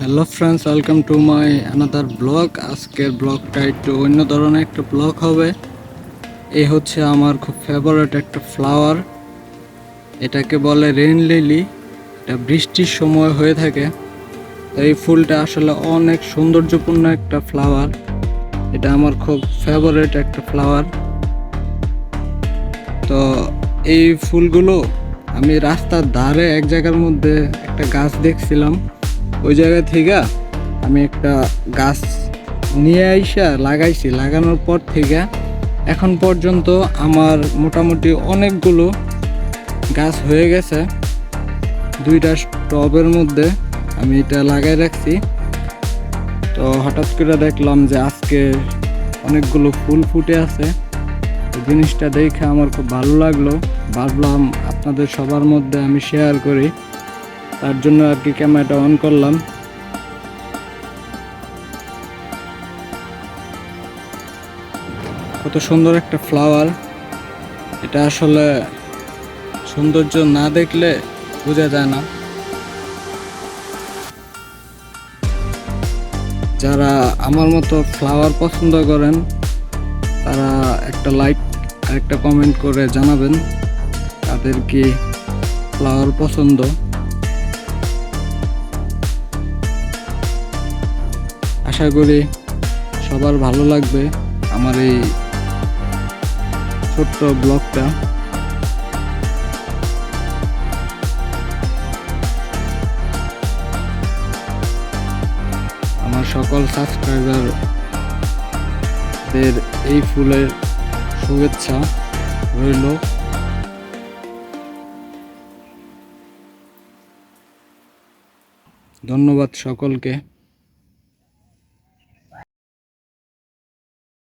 Hello friends welcome to my another blog আজকের ব্লগটা একটু অন্য ধরনের একটা ব্লগ হবে। এই হচ্ছে আমার খুব ফেভারেট একটা ফ্লাওয়ার এটাকে বলে রেন লিলি এটা বৃষ্টির সময় হয়ে থাকে। এই ফুলটা আসলে অনেক সৌন্দর্যপূর্ণ একটা ফ্লাওয়ার এটা আমার খুব ফেভারেট একটা ফ্লাওয়ার তো এই ফুলগুলো আমি রাস্তার ধারে এক জায়গার মধ্যে একটা গাছ দেখছিলাম। ওই জায়গা থেকে আমি একটা গাছ নিয়ে আইসা লাগাইছি। লাগানোর পর থেকে এখন পর্যন্ত আমার মোটামুটি অনেকগুলো গাছ হয়ে গেছে। দুইটা টবের মধ্যে আমি এটা লাগাই রাখছি। তো হঠাৎ করে দেখলাম যে আজকে অনেকগুলো ফুল ফুটে আছে। জিনিসটা দেখে আমার খুব ভালো লাগল। ভাবলাম আপনাদের সবার মধ্যে আমি শেয়ার করি। তার জন্য আর কি ক্যামেরাটা অন করলাম। কত সুন্দর একটা ফ্লাওয়ার এটা আসলে সৌন্দর্য না দেখলে বোঝা যায় না। যারা আমার মতো ফ্লাওয়ার পছন্দ করেন, তারা একটা লাইক আর একটা কমেন্ট করে জানাবেন, তাদের কি ফ্লাওয়ার পছন্দ? আশা করি সবার ভালো লাগবে আমার এই ছোট্ট ব্লগটা। আমার সকল সাবস্ক্রাইবারদের এই ফুলের শুভেচ্ছা রইল। ধন্যবাদ সকলকে।